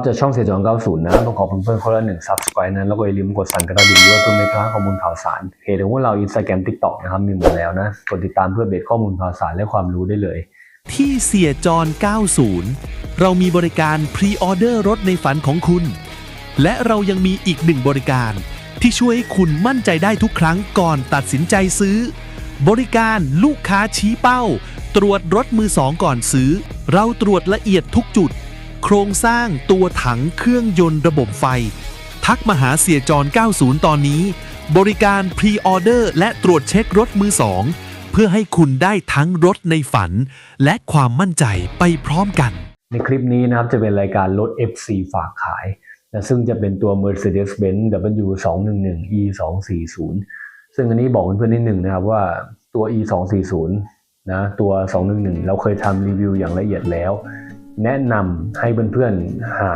ับจากช่องเสียจอน90 นะต้องขอเพื่อนคนละหนึ่ง subscribe นะ แล้วก็อย่าลืมกดสั่นกระดิ่งด้วยเพื่อไม่พลาดข้อมูลข่าวสารเพจของพวกเรา Instagram TikTok นะครับ มีหมดแล้วนะ กดติดตามเพื่อเบสข้อมูลข่าวสารและความรู้ได้เลย ที่เสียจร90 เรามีบริการพรีออเดอร์รถในฝันของคุณ และเรายังมีอีกหนึ่งบริการ ที่ช่วยให้คุณมั่นใจได้ทุกครั้งก่อนตัดสินใจซื้อ บริการลูกค้าชี้เป้า ตรวจรถมือสองก่อนซื้อ เราตรวจละเอียดทุกจุด โครงสร้างตัวถังเครื่องยนต์ระบบไฟ ทักมาหาเสียจร 90 ตอนนี้ บริการพรีออเดอร์และตรวจเช็ครถมือสอง เพื่อให้คุณได้ทั้งรถในฝัน และความมั่นใจไปพร้อมกัน ในคลิปนี้นะครับจะเป็นรายการรถ FC ฝากขายนะซึ่งจะเป็นตัว Mercedes-Benz W211 E240 ซึ่งอันนี้บอกเพื่อนๆนิดหนึ่งนะครับว่าตัว E240 นะตัว 211 เราเคยทำรีวิวอย่างละเอียดแล้ว แนะนำให้เพื่อนๆหา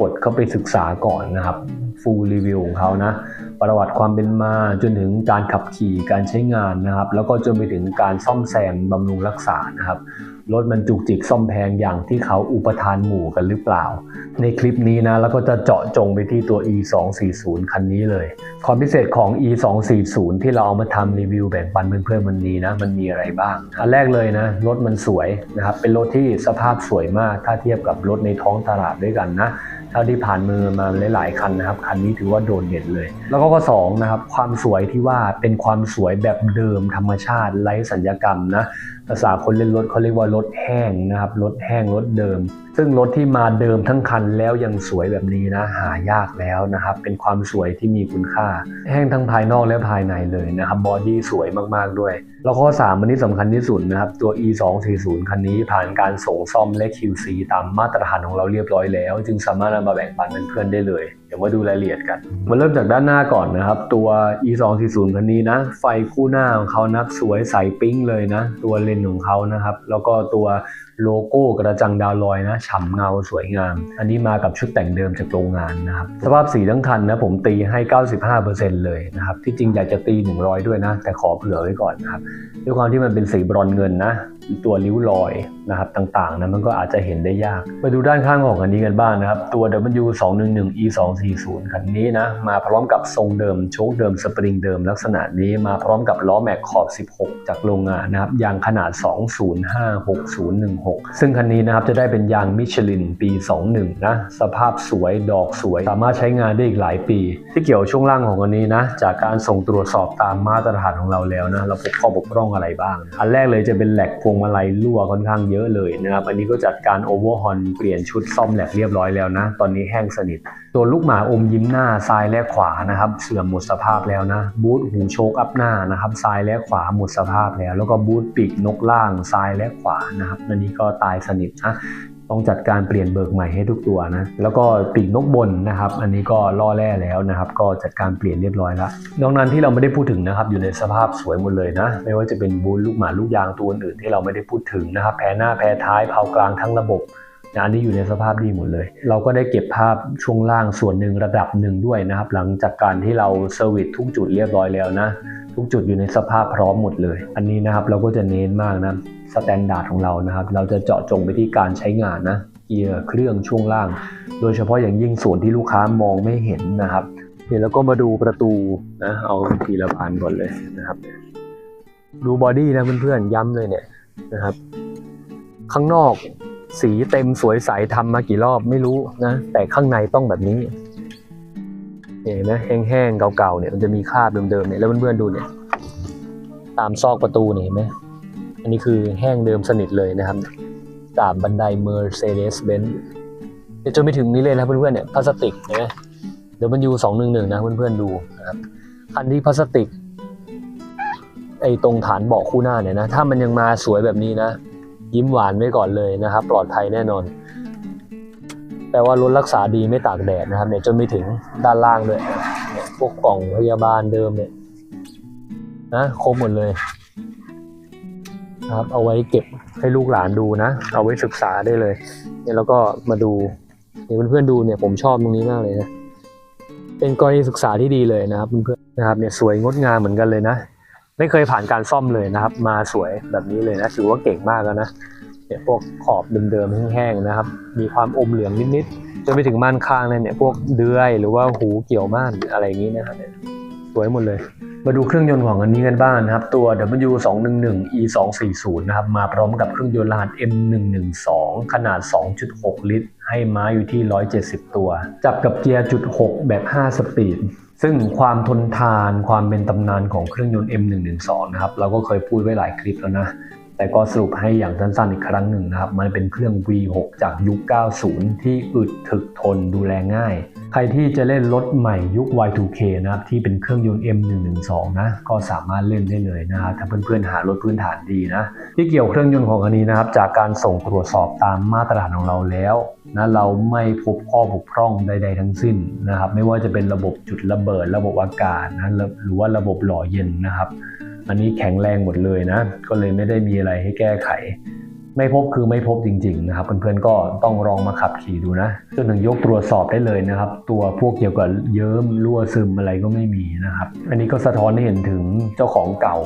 กดเข้าไปศึกษาก่อนนะครับฟูลรีวิวของเขานะประวัติความเป็นมาจนถึงการขับขี่การใช้งานนะครับ แล้วก็จนไปถึงการซ่อมแซมบำรุงรักษานะครับ รถมันจุกจิกซ่อมแพงอย่างที่เขาอุปทานหมู่กันหรือเปล่า ในคลิปนี้นะ แล้วก็จะเจาะจงไปที่ตัว E240 คันนี้เลย ความพิเศษของ E240 ที่เราเอามาทำรีวิวแบ่งปันเพื่อนๆวันนี้นะ มันมีอะไรบ้าง อันแรกเลยนะ รถมันสวยนะครับ เป็นรถที่สภาพสวยมาก ถ้าเทียบกับรถในท้องตลาดด้วยกันนะ เท่าที่ผ่านมือมาหลายๆคันนะครับ คันนี้ถือว่าโดดเด่นเลย แล้วก็ข้อสองนะครับความสวยที่ว่าเป็นความสวยแบบเดิมธรรมชาติไร้สัญญกรรมนะภาษาคนเล่นรถเขาเรียกว่ารถแห้งนะครับรถแห้งรถเดิม ซึ่งรถที่มาเดิมทั้งคันแล้วยังสวยแบบนี้นะหายากแล้วนะครับ เป็นความสวยที่มีคุณค่า แห้งทั้งภายนอกและภายในเลยนะครับบอดี้สวยมากๆด้วย แล้วข้อ 3 มันนี้สำคัญที่สุดนะครับ ตัว E240 คันนี้ผ่านการส่งซ่อมและ QC ตามมาตรฐานของเราเรียบร้อยแล้ว จึงสามารถนำมาแบ่งปันเพื่อนๆได้เลย เดี๋ยวมาดูรายละเอียดกัน มาเริ่มจากด้านหน้าก่อนนะครับ ตัว E240 คันนี้นะ ไฟคู่หน้าของเขานะสวยใสปิ๊งเลยนะ ตัวเลนของเขานะครับ แล้วก็ตัวโลโก้กระจังดาวลอยนะฉ่ำเงาสวยงาม อันนี้มากับชุดแต่งเดิมจากโรงงานนะครับ สภาพสีทั้งคันนะผมตีให้ 95%เลยนะครับ ที่จริงอยากจะตี 100 ด้วยนะ แต่ขอเผื่อไว้ก่อนนะครับ ด้วยความที่มันเป็นสีบรอนเงินนะ ตัวริ้วรอยนะครับต่างๆนะมันก็อาจจะเห็นได้ยาก มาดูด้านข้างของคันนี้กันบ้างนะครับ ตัว W211 e2 240 คันนี้นะ มาพร้อมกับทรงเดิมโชคเดิมสปริงเดิมลักษณะนี้มาพร้อมกับล้อแม็กขอบ 16 จากโรงงานนะครับ ยางขนาด 2056016 ซึ่งคันนี้นะครับจะได้เป็นยางมิชลินปี 21 นะ สภาพสวยดอกสวย สามารถใช้งานได้อีกหลายปี ที่เกี่ยวช่วงล่างของคันนี้นะ จากการส่งตรวจสอบตามมาตรฐานของเราแล้วนะเราพบข้อบกพร่องอะไรบ้าง อันแรกเลยจะเป็นแหลกพวงมาลัยรั่วค่อนข้างเยอะเลยนะครับอันนี้ก็จัดการโอเวอร์ฮอนเปลี่ยนชุดซ่อมแหลกเรียบร้อยแล้วนะ ตอนนี้แห้งสนิทตัวลูกหมาอมยิ้มหน้าซ้ายและขวานะครับ เสื่อมหมดสภาพแล้วนะบูทหูโชคอัพหน้านะครับซ้ายและขวาหมดสภาพแล้ว แล้วก็บูทปีกนกล่างซ้ายและขวานะครับอันนี้ก็ตายสนิทนะต้องจัดการเปลี่ยนเบิกใหม่ให้ทุกตัวนะ แล้วก็ปีกนกบนนะครับ อันนี้ก็ล่อแร่แล้วนะครับ ก็จัดการเปลี่ยนเรียบร้อยแล้วนอกนั้นที่เราไม่ได้พูดถึงนะครับ อยู่ในสภาพสวยหมดเลยนะ ไม่ว่าจะเป็นบูทลูกหมาลูกยางตัวอื่นที่เราไม่ได้พูดถึงนะครับ แพ้หน้าแพ้ท้ายเผากลางทั้งระบบ อันนี้อยู่ในสภาพดีหมดเลย เราก็ได้เก็บภาพช่วงล่างส่วนหนึ่งระดับหนึ่งด้วยนะครับ หลังจากการที่เราเซอร์วิสทุกจุดเรียบร้อยแล้วนะ ทุกจุดอยู่ในสภาพพร้อมหมดเลย อันนี้นะครับเราก็จะเน้นมากนะสแตนดาร์ดของเรานะครับ เราจะเจาะจงไปที่การใช้งานนะเกียร์เครื่องช่วงล่าง โดยเฉพาะอย่างยิ่งส่วนที่ลูกค้ามองไม่เห็นนะครับเดี๋ยวเราก็มาดูประตูนะเอาทีละบานก่อนเลยนะครับ ดูบอดี้นะเพื่อนๆย้ำเลยเนี่ยนะครับ ข้างนอก สีเต็มสวยใสทำมากี่รอบไม่รู้นะ แต่ข้างในต้องแบบนี้เห็นไหมแห้งๆเก่าๆเนี่ยมันจะมีคราบเดิมๆเนี่ยแล้วเพื่อนๆดูเนี่ย ตามซอกประตูเนี่ยเห็นไหมอันนี้คือแห้งเดิมสนิทเลยนะครับตามบันได Mercedes-Benz เดี๋ยวจนไปถึงนี้เลยนะเพื่อนๆเนี่ยพลาสติกเห็นไหมเดี๋ยวมันยูสองหนึ่งหนึ่งนะเพื่อนๆดูนะครับคันที่พลาสติกไอ้ตรงฐานเบาะคู่หน้าเนี่ยนะถ้ามันยังมาสวยแบบนี้นะ ยิ้มหวานไว้ก่อนเลยนะครับ ปลอดภัยแน่นอน แปลว่ารถรักษาดีไม่ตากแดดนะครับเนี่ยจนไปถึงด้านล่างด้วยเนี่ยพวกกล่องพยาบาลเดิมเนี่ยนะครบหมดเลยนะครับเอาไว้เก็บให้ลูกหลานดูนะ เอาไว้ศึกษาได้เลยเนี่ยแล้วก็มาดูเนี่ยเพื่อนๆดูเนี่ยผมชอบตรงนี้มากเลยนะเป็นกรณีศึกษาที่ดีเลยนะครับเพื่อนๆนะครับเนี่ยสวยงดงามเหมือนกันเลยนะ ไม่เคยผ่านการซ่อมเลยนะครับ มาสวยแบบนี้เลยนะถือว่าเก่งมากแล้วนะเนี่ยพวกขอบเดิมๆแห้งๆนะครับ มีความอมเหลืองนิดๆจนไปถึงม่านข้างเนี่ยพวกเดือยหรือว่าหูเกี่ยวม่านอะไรอย่างนี้นะครับสวยหมดเลยมาดูเครื่องยนต์ของอันนี้กันบ้างนะครับ ตัว W211 E240 นะครับ มาพร้อมกับเครื่องยนต์รหัส M112 ขนาด 2.6 ลิตร ให้ม้าอยู่ที่ 170 ตัว จับกับเกียร์จุด6แบบ 5 สปีด ซึ่งความทนทานความเป็นตำนานของเครื่องยนต์ M112 นะครับเราก็เคยพูดไว้หลายคลิปแล้วนะ แต่ก็สรุปให้อย่างสั้นๆอีกครั้งหนึ่งนะครับ มันเป็นเครื่อง V6 จากยุค 90 ที่อึดถึกทนดูแลง่าย ใครที่จะเล่นรถใหม่ยุค Y2K นะครับที่เป็นเครื่องยนต์ M112 นะก็สามารถเล่นได้เลยนะครับถ้าเพื่อนๆหารถพื้นฐานดีนะที่เกี่ยวเครื่องยนต์ของอันนี้นะครับจากการส่งตรวจสอบตามมาตรฐานของเราแล้วนะเราไม่พบข้อบกพร่องใด ๆ ทั้งสิ้นนะครับไม่ว่าจะเป็นระบบจุดระเบิด ระบบอากาศนะหรือว่าระบบหล่อเย็นนะครับ อันนี้แข็งแรงหมดเลยนะก็เลยไม่ได้มีอะไรให้แก้ไข ไม่พบคือไม่พบจริงๆนะครับเพื่อนๆก็ต้องลองมาขับขี่ดูนะจนถึงยกตรวจสอบได้เลยนะครับ ตัวพวกเกี่ยวกับเยิ้มรั่วซึมอะไรก็ไม่มีนะครับ อันนี้ก็สะท้อนให้เห็นถึงเจ้าของเก่า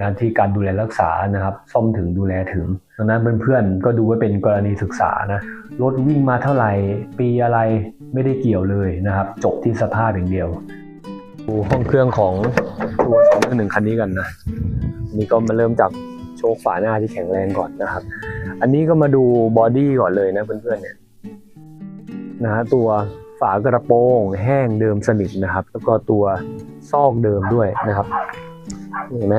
นะที่การดูแลรักษานะครับ ซ่อมถึงดูแลถึงดังนั้นเพื่อนๆ ก็ดูไว้เป็นกรณีศึกษานะรถวิ่งมาเท่าไหร่ ปีอะไรไม่ได้เกี่ยวเลยนะครับ จบที่สภาพอย่างเดียว ดูห้องเครื่องของตัว2 1คันนี้กันนะนี่ก็มาเริ่มจากโชคฝาหน้าที่แข็งแรงก่อนนะครับ อันนี้ก็มาดูบอดี้ก่อนเลยนะเพื่อนๆเนี่ยนะฮะตัวฝากระโปรงแห้งเดิมสนิทนะครับ แล้วก็ตัวซอกเดิมด้วยนะครับเห็นไหม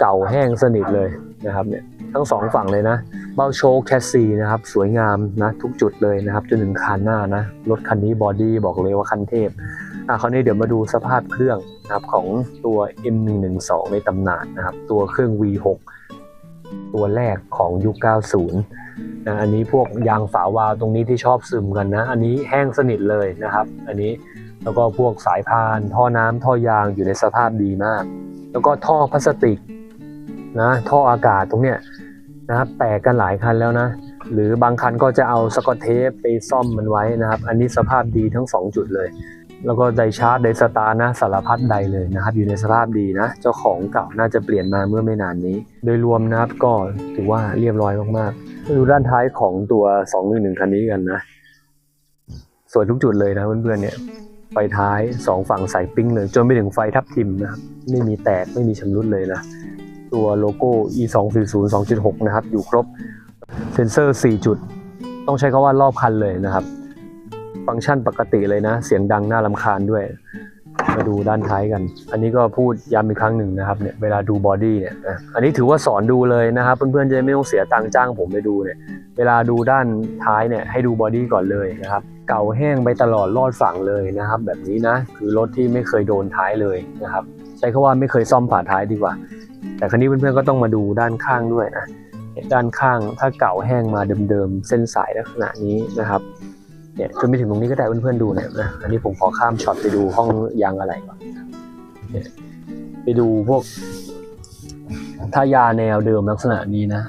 เก่าแห้งสนิทเลยนะครับเนี่ยทั้งสองฝั่งเลยนะเบ้าโชคแคสซีนะครับ สวยงามนะทุกจุดเลยนะครับจนถึงคันหน้านะรถคันนี้บอดี้บอกเลยว่าคันเทพอะคราวนี้เดี๋ยวมาดูสภาพเครื่องนะครับของตัว M112 ในตำนานนะครับ ตัวเครื่อง V6 ตัวแรกของยุค 90 นะอันนี้พวกยางฝาวาล์วตรงนี้ที่ชอบซึมกันนะ อันนี้แห้งสนิทเลยนะครับ อันนี้แล้วก็พวกสายพาน ท่อน้ำท่อยางอยู่ในสภาพดีมาก แล้วก็ท่อพลาสติกนะท่ออากาศตรงเนี้ยนะครับแตกกันหลายคันแล้วนะ หรือบางคันก็จะเอาสกอตเทปไปซ่อมมันไว้นะครับ อันนี้สภาพดีทั้งสองจุดเลย แล้วก็ไดชาร์จไดสตาร์นะสารพัดใดเลยนะครับ อยู่ในสภาพดีนะ เจ้าของเก่าน่าจะเปลี่ยนมาเมื่อไม่นานนี้ โดยรวมนะครับก็ถือว่าเรียบร้อยมากๆดูด้านท้ายของตัว 211 คันนี้กันนะ สวยทุกจุดเลยนะเพื่อนๆเนี่ยไฟท้ายสองฝั่งใส่ปิ้งเลย จนไปถึงไฟทับทิมนะครับไม่มีแตกไม่มีชำรุดเลยนะ ตัวโลโก้ e 2 4 0 2.6 นะครับ อยู่ครบเซ็นเซอร์ 4 จุด ต้องใช้คาว่ารอบคันเลยนะครับ ฟังก์ชันปกติเลยนะ เสียงดังน่ารำคาญด้วย มาดูด้านท้ายกัน อันนี้ก็พูดย้ำอีกครั้งหนึ่งนะครับเนี่ยเวลาดูบอดี้เนี่ยนะอันนี้ถือว่าสอนดูเลยนะครับเพื่อนๆจะไม่ต้องเสียตังค์จ้างผมไปดูเนี่ยเวลาดูด้านท้ายเนี่ยให้ดูบอดี้ก่อนเลยนะครับเก่าแห้งไปตลอดรอดฝั่งเลยนะครับ แบบนี้นะคือรถที่ไม่เคยโดนท้ายเลยนะครับใช้คำว่าไม่เคยซ่อมฝาท้ายดีกว่า แต่ครั้นี้เพื่อนๆก็ต้องมาดูด้านข้างด้วยนะด้านข้างถ้าเก่าแห้งมาเดิมๆเส้นสายลักษณะนี้นะครับ เนี่ยจนไปถึงตรงนี้ก็ได้เพื่อนๆดูเนี่ยนะอันนี้ผมขอข้ามช็อตไปดูห้องยางอะไรก่อนเนี่ยไปดูพวกถ้ายาแนวเดิมลักษณะนี้นะ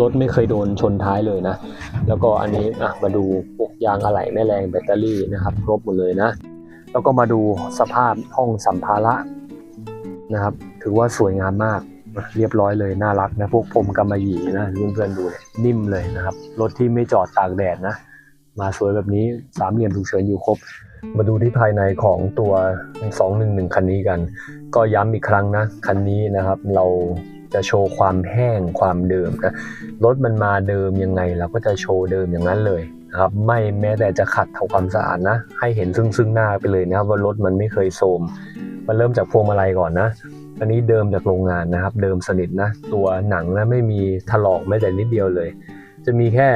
รถไม่เคยโดนชนท้ายเลยนะ แล้วก็อันนี้อะมาดูพวกยางอะไหล่แม่แรงแบตเตอรี่นะครับ ครบหมดเลยนะ แล้วก็มาดูสภาพห้องสัมภาระนะครับ ถือว่าสวยงามมาก เรียบร้อยเลยน่ารักนะพวกพรมกำมะหยี่นะเพื่อนๆดูเนี่ยนิ่มเลยนะครับรถที่ไม่จอดตากแดดนะ มาสวยแบบนี้สามเหลี่ยมฉุกเฉินอยู่ครบ มาดูที่ภายในของตัว 211 คันนี้กัน ก็ย้ำอีกครั้งนะ คันนี้นะครับเราจะโชว์ความแห้งความเดิมนะรถมันมาเดิมยังไงเราก็จะโชว์เดิมอย่างนั้นเลยนะครับไม่แม้แต่จะขัดทำความสะอาดนะ ให้เห็นซึ่งซึ่งหน้าไปเลยนะครับว่ารถมันไม่เคยโทรมมันเริ่มจากพวงมาลัยก่อนนะ อันนี้เดิมจากโรงงานนะครับ เดิมสนิทนะ ตัวหนังนะไม่มีถลอกแม้แต่นิดเดียวเลย จะมีแค่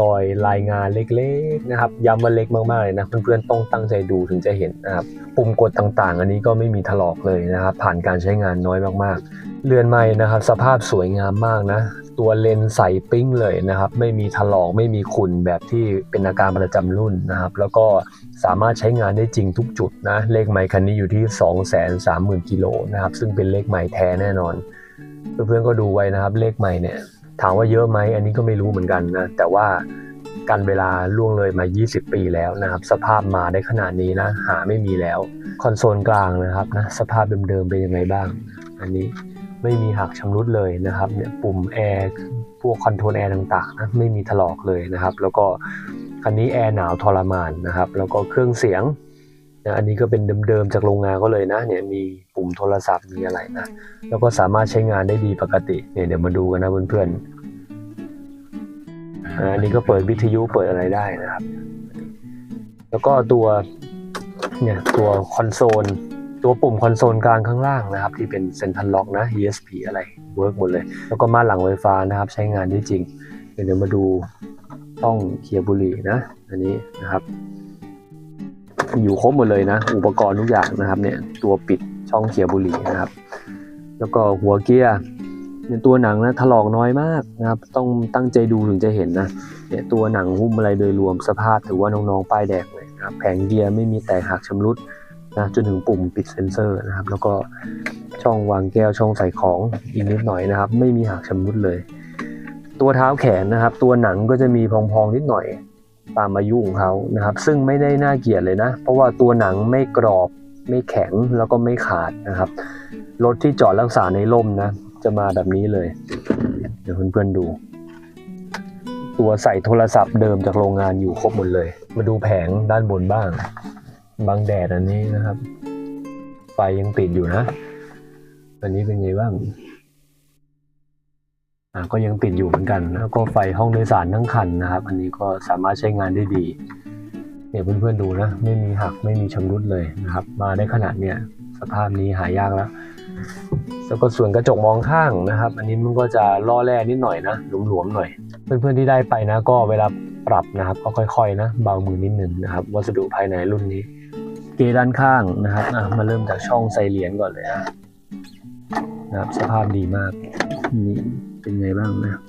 รอยลายงานเล็กๆนะครับ ย้ำว่าเล็กมากๆเลยนะเพื่อนๆต้องตั้งใจดูถึงจะเห็นนะครับปุ่มกดต่างๆ อันนี้ก็ไม่มีถลอกเลยนะครับ ผ่านการใช้งานน้อยมากๆ เรือนไม้นะครับ สภาพสวยงามมากนะ ตัวเลนส์ใสปิ้งเลยนะครับ ไม่มีถลอกไม่มีขุ่นแบบที่เป็นอาการประจำรุ่นนะครับ แล้วก็สามารถใช้งานได้จริงทุกจุดนะ เลขไม้คันนี้อยู่ที่ 230,000กิโลนะครับ ซึ่งเป็นเลขไม้แท้แน่นอน เพื่อนๆก็ดูไว้นะครับ เลขไม้เนี่ย ถามว่าเยอะไหมอันนี้ก็ไม่รู้เหมือนกันนะ แต่ว่ากันเวลาล่วงเลยมา 20 ปีแล้วนะครับ สภาพมาได้ขนาดนี้นะ หาไม่มีแล้ว คอนโซลกลางนะครับนะ สภาพเดิมๆเป็นยังไงบ้าง อันนี้ ไม่มีหักชำรุดเลยนะครับเนี่ยปุ่มแอร์พวกคอนโทรลแอร์ต่างๆนะไม่มีถลอกเลยนะครับ แล้วก็คันนี้แอร์หนาวทรมานนะครับ แล้วก็เครื่องเสียงนะอันนี้ก็เป็นเดิมๆจากโรงงานก็เลยนะเนี่ยมีปุ่มโทรศัพท์มีอะไรนะแล้วก็สามารถใช้งานได้ดีปกติเนี่ยเดี๋ยวมาดูกันนะเพื่อนๆอันนี้ก็เปิดวิทยุเปิดอะไรได้นะครับ แล้วก็ตัวเนี่ยตัวคอนโซล ตัวปุ่มคอนโซลกลางข้างล่างนะครับ ที่เป็นเซ็นทันล็อกนะ ESP อะไรเวิร์กหมดเลย แล้วก็มาหลังไฟฟ้านะครับ ใช้งานได้จริง เดี๋ยวมาดูช่องเคียบุหรี่นะอันนี้นะครับ อยู่ครบหมดเลยนะ อุปกรณ์ทุกอย่างนะครับเนี่ยตัวปิดช่องเคียบุหรี่นะครับ แล้วก็หัวเกียร์เนี่ยตัวหนังนะถลอกน้อยมากนะครับ ต้องตั้งใจดูถึงจะเห็นนะเนี่ยตัวหนังหุ้มอะไรโดยรวมสภาพถือว่าน้องๆป้ายแดงเลยนะครับแผงเกียร์ไม่มีแตกหักชำรุด นะจนถึงปุ่มปิดเซ็นเซอร์นะครับ แล้วก็ช่องวางแก้วช่องใส่ของอีกนิดหน่อยนะครับ ไม่มีหักชำรุดเลย ตัวเท้าแขนนะครับ ตัวหนังก็จะมีพองๆนิดหน่อยตามอายุของเขานะครับ ซึ่งไม่ได้น่าเกลียดเลยนะ เพราะว่าตัวหนังไม่กรอบไม่แข็งแล้วก็ไม่ขาดนะครับ รถที่จอดรักษาในร่มนะ จะมาแบบนี้เลย เดี๋ยวเพื่อนๆดู ตัวใส่โทรศัพท์เดิมจากโรงงานอยู่ครบหมดเลย มาดูแผงด้านบนบ้าง บังแดดอันนี้นะครับ ไฟยังติดอยู่นะ อันนี้เป็นไงบ้างอ่าก็ยังติดอยู่เหมือนกันแล้วก็ไฟห้องโดยสารทั้งคันนะครับ อันนี้ก็สามารถใช้งานได้ดีเนี่ยเพื่อนๆดูนะ ไม่มีหักไม่มีชำรุดเลยนะครับ มาได้ขนาดเนี้ยสภาพนี้หายากแล้วแล้วก็ส่วนกระจกมองข้างนะครับ อันนี้มันก็จะล่อแร่นิดหน่อยนะหลวมๆหน่อย เพื่อนๆที่ได้ไปนะ ก็เวลา ปรับนะครับก็ค่อยๆนะเบามือนิดหนึ่งนะครับวัสดุภายในรุ่นนี้ เกด้านข้างนะครับมาเริ่มจากช่องใส่เหรียญก่อนเลยนะนะครับสภาพดีมากนี่เป็นไงบ้างนะ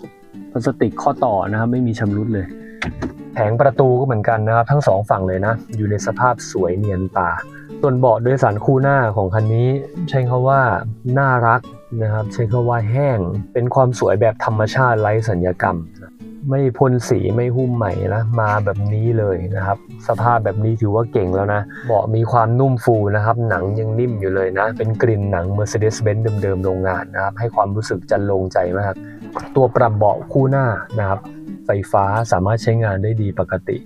พลาสติกข้อต่อนะครับไม่มีชำรุดเลย แผงประตูก็เหมือนกันนะครับ ทั้งสองฝั่งเลยนะ อยู่ในสภาพสวยเนียนตาส่วนเบาะโดยสารคู่หน้าของคันนี้ ใช้คาว่าน่ารักนะครับ ใช้คาว่าแห้งเป็นความสวยแบบธรรมชาติไร้สัญญกรรม ไม่พ่นสีไม่หุ้มใหม่นะมาแบบนี้เลยนะครับ สภาพแบบนี้ถือว่าเก่งแล้วนะเบาะมีความนุ่มฟูนะครับ หนังยังนิ่มอยู่เลยนะ เป็นกลิ่นหนัง Mercedes-Benz เดิมๆโรงงานนะครับ ให้ความรู้สึกจันลงใจมาก ตัวปรับเบาะคู่หน้านะครับ ไฟฟ้าสามารถใช้งานได้ดีปกติ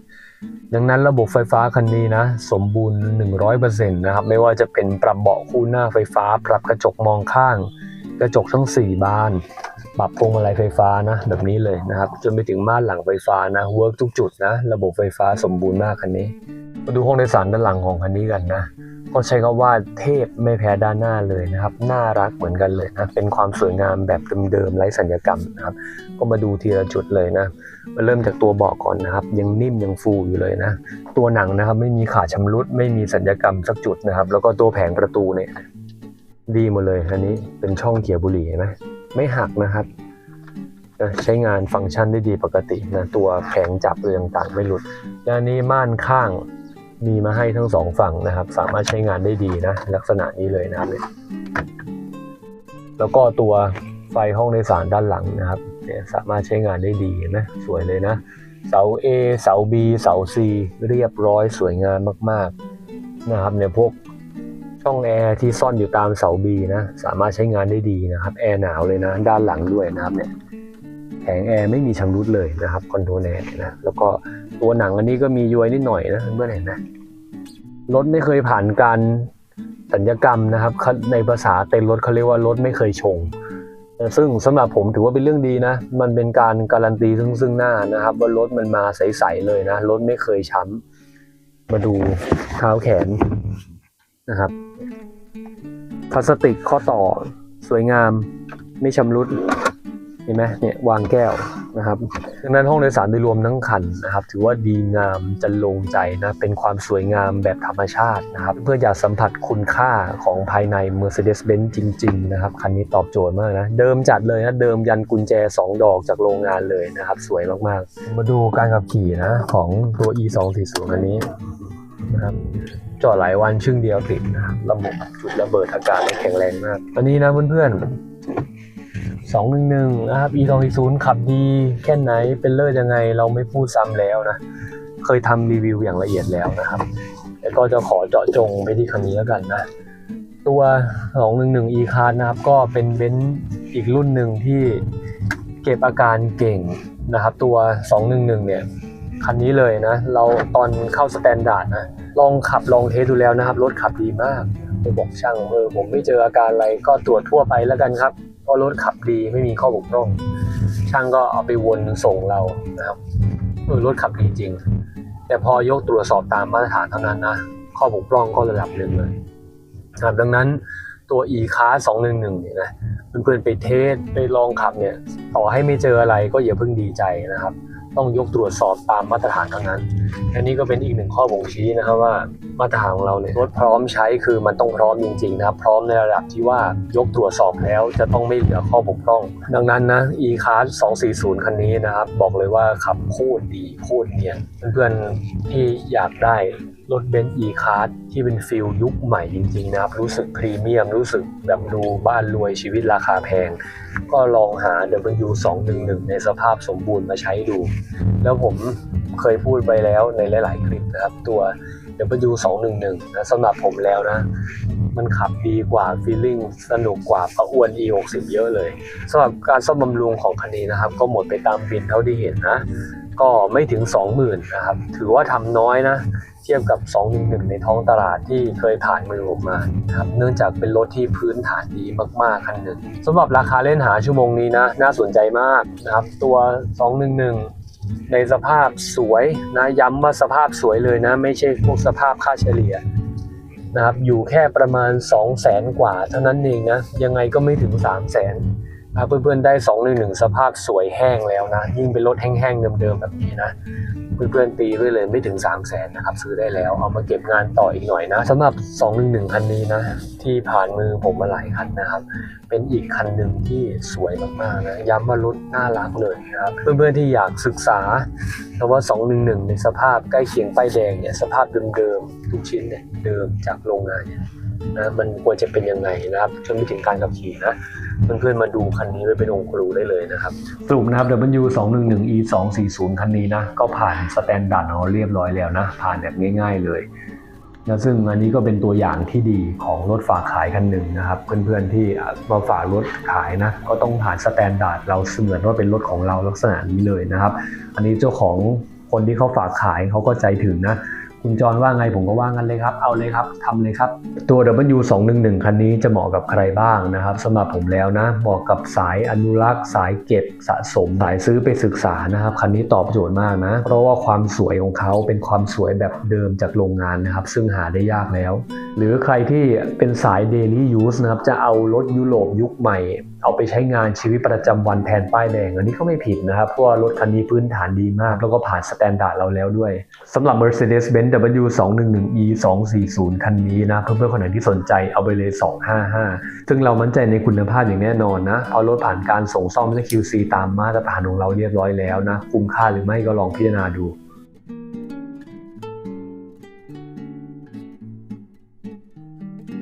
ดังนั้นระบบไฟฟ้าคันนี้นะ สมบูรณ์ 100%นะครับไม่ว่าจะเป็นปรับเบาะคู่หน้าไฟฟ้า ปรับกระจกมองข้าง กระจกทั้ง 4 บาน ปรับพวงมาลัยไฟฟ้านะ แบบนี้เลยนะครับ จนไปถึงม่านหลังไฟฟ้านะเวิร์กทุกจุดนะ ระบบไฟฟ้าสมบูรณ์มากคันนี้ มาดูห้องโดยสารด้านหลังของคันนี้กันนะก็ใช้คำว่าเทพไม่แพ้ด้านหน้าเลยนะครับ น่ารักเหมือนกันเลยนะ เป็นความสวยงามแบบเดิมๆไร้สัญญกรรมนะครับ ก็มาดูทีละจุดเลยนะ มาเริ่มจากตัวเบาะก่อนนะครับ ยังนิ่มยังฟูอยู่เลยนะ ตัวหนังนะครับไม่มีขาดชำรุดไม่มีสัญญกรรมสักจุดนะครับ แล้วก็ตัวแผงประตูเนี่ยดีหมดเลยอันนี้เป็นช่องเขียบุหรี่เห็นไหม ไม่หักนะครับใช้งานฟังก์ชันได้ดีปกตินะตัวแผงจับอะไรต่างไม่หลุดและอันนี้ม่านข้างมีมาให้ทั้งสองฝั่งนะครับ สามารถใช้งานได้ดีนะ ลักษณะนี้เลยนะครับแล้วก็ตัวไฟห้องโดยสารด้านหลังนะครับเนี่ยสามารถใช้งานได้ดีนไหมสวยเลยนะ เสา A เสา B เสา C เรียบร้อยสวยงามมาก ๆนะครับเนี่ยพวก ช่องแอร์ที่ซ่อนอยู่ตามเสา B นะสามารถใช้งานได้ดีนะครับแอร์หนาวเลยนะ ด้านหลังด้วยนะครับเนี่ยแผงแอร์ไม่มีชำรุดเลยนะครับคอนโทรแอร์นะแล้วก็ตัวหนังอันนี้ก็มีย้วยนิดหน่อยนะเพื่อนเห็นนะรถไม่เคยผ่านการสัญญกรรมนะครับ ในภาษาเต็นรถเขาเรียกว่ารถไม่เคยชง ซึ่งสำหรับผมถือว่าเป็นเรื่องดีนะ มันเป็นการการันตีซึ่งซึ่งหน้านะครับ ว่ารถมันมาใสๆเลยนะรถไม่เคยช้ำมาดูเท้าแขน นะครับพลาสติกข้อต่อสวยงามไม่ชำรุดเห็นไหมเนี่ยวางแก้วนะครับดังนั้นห้องโดยสารโดยรวมทั้งคันนะครับ ถือว่าดีงามจันลงใจนะเป็นความสวยงามแบบธรรมชาตินะครับ เพื่ออยากสัมผัสคุณค่าของภายใน Mercedes-Benz จริง ๆ นะครับ คันนี้ตอบโจทย์มากนะ เดิมจัดเลยนะ เดิมยันกุญแจ 2 ดอกจากโรงงานเลยนะครับ สวยมากๆ มาดูการขับขี่นะ ของตัว E240 อันนี้ นะครับจอดหลายวันชึ่งเดียวติดนะครับระบบจุดระเบิดอากาศแข็งแรงมากอันนี้นะเพื่อนๆสองหนึ่งหนึ่งนะครับ e สองศูนย์ขับดีแค่ไหนเป็นเลิศยังไงเราไม่พูดซ้ำแล้วนะ เคยทำรีวิวอย่างละเอียดแล้วนะครับแล้วก็จะขอเจาะจงไปที่คันนี้แล้วกันนะตตัว 211 e card นะครับ ก็เป็นเบนซ์อีกรุ่นหนึ่งที่เก็บอาการเก่งนะครับ ตัว 211 เนี่ย คันนี้เลยนะ เราตอนเข้าสแตนดาร์ดนะ ลองขับลองเทสดูแล้วนะครับ รถขับดีมากไปบอกช่างเออผมไม่เจออาการอะไรก็ตรวจทั่วไปแล้วกันครับเพราะรถขับดีไม่มีข้อบกพร่อง ช่างก็เอาไปวนส่งเรานะครับเออรถขับดีจริง แต่พอยกตรวจสอบตามมาตรฐานเท่านั้นนะ ข้อบกพร่องก็ระดับหนึ่งเลยครับดังนั้นตัว e c a r 211เนี่ยนะเพื่อนๆไปเทสไปลองขับเนี่ย ต่อให้ไม่เจออะไรก็อย่าเพิ่งดีใจนะครับ ต้องยกตรวจสอบตามมาตรฐานเท่านั้น อันนี้ก็เป็นอีกหนึ่งข้อบ่งชี้นะครับว่ามาตรฐานของเราเนี่ยรถพร้อมใช้คือมันต้องพร้อมจริงๆนะครับพร้อมในระดับที่ว่ายกตรวจสอบแล้วจะต้องไม่เหลือข้อบกพร่อง ดังนั้นนะ e c a r 240 คันนี้นะครับ บอกเลยว่าขับโคตรดีโคตรเนียนเพื่อนๆที่อยากได้ รถเบนซ์ e-card ที่เป็นฟิลยุคใหม่จริงๆนะครับ รู้สึกพรีเมียม รู้สึกแบบดูบ้านรวยชีวิตราคาแพง ก็ลองหา W211 ในสภาพสมบูรณ์มาใช้ดู แล้วผมเคยพูดไปแล้วในหลายๆ คลิปนะครับ ตัว W211 นะสำหรับผมแล้วนะ มันขับดีกว่าฟีลลิ่งสนุกกว่าประอวน E60 เยอะเลยสำหรับการซ่อมบำรุงของคันนี้นะครับ ก็หมดไปตามบินเท่าที่เห็นนะ ก็ไม่ถึง 20,000นะครับ ถือว่าทำน้อยนะ เทียบกับ 211 ในท้องตลาดที่เคยผ่านมือผมมาครับเนื่องจากเป็นรถที่พื้นฐานดีมากๆคันหนึ่งสำหรับราคาเล่นหาชั่วโมงนี้นะ น่าสนใจมากนะครับ ตัว 211 ในสภาพสวยนะ ย้ำว่าสภาพสวยเลยนะ ไม่ใช่พวกสภาพค่าเฉลี่ยนะครับอยู่แค่ประมาณ 2 0 0แสนกว่าเท่านั้นเองนะ ยังไงก็ไม่ถึง 3 0 0แสน เพื่อนๆได้211สภาพสวยแห้งแล้วนะ ยิ่งเป็นรถแห้งๆเดิมๆแบบนี้นะเพื่อนๆตีไว้เลยไม่ถึง 3 0 0แสนนะครับซื้อได้แล้วเอามาเก็บงานต่ออีกหน่อยนะสำหรับ 211 คันนี้นะ ที่ผ่านมือผมมาหลายคันนะครับ เป็นอีกคันหนึ่งที่สวยมากๆนะย้ำว่ารถน่ารักเลยนะครับเพื่อนๆที่อยากศึกษาเพราะว่า 211 ในสภาพใกล้เคียงป้ายแดงเนี่ยสภาพเดิมๆทุกชิ้นเนี่ยเดิมจากโรงงานเนี่ย นะมันควรจะเป็นยังไงนะครับจนไปถึงการขับขี่นะเพื่อนๆมาดูคันนี้ไว้เป็นองค์ครูได้เลยนะครับสรุปนะครับ W211 E 240คันนี้นะ ก็ผ่านสแตนดาร์ดของเราเรียบร้อยแล้วนะ ผ่านแบบง่าย ๆเลยนะซึ่งอันนี้ก็เป็นตัวอย่างที่ดีของรถฝากขายคันหนึ่งนะครับ เพื่อนๆที่มาฝากรถขายนะก็ต้องผ่านสแตนดาร์ดเราเสมือนว่าเป็นรถของเราลักษณะนี้เลยนะครับ อันนี้เจ้าของคนที่เขาฝากขายเขาก็ใจถึงนะ คุณจรว่าไงผมก็ว่างั้นเลยครับ เอาเลยครับทำเลยครับ ตัว W211 คันนี้จะเหมาะกับใครบ้างนะครับสำหรับผมแล้วนะ เหมาะกับสายอนุรักษ์ สายเก็บสะสม สายซื้อไปศึกษานะครับ คันนี้ตอบโจทย์มากนะ เพราะว่าความสวยของเขาเป็นความสวยแบบเดิมจากโรงงานนะครับ ซึ่งหาได้ยากแล้ว หรือใครที่เป็นสาย daily use นะครับ จะเอารถยุโรปยุคใหม่เอาไปใช้งานชีวิตประจำวันแทนป้ายแดงอันนี้ก็ไม่ผิดนะครับ เพราะว่ารถคันนี้พื้นฐานดีมาก แล้วก็ผ่านสแตนดาร์ดเราแล้วด้วยสำหรับ Mercedes-Benz W211 E 240 คันนี้นะ เพื่อนๆคนไหนที่สนใจเอาไปเลย 255 ซึ่งเรามั่นใจในคุณภาพอย่างแน่นอนนะ เพราะรถผ่านการส่งซ่อมและ QC ตามมาตรฐานของเราเรียบร้อยแล้วนะ คุ้มค่าหรือไม่ก็ลองพิจารณาดู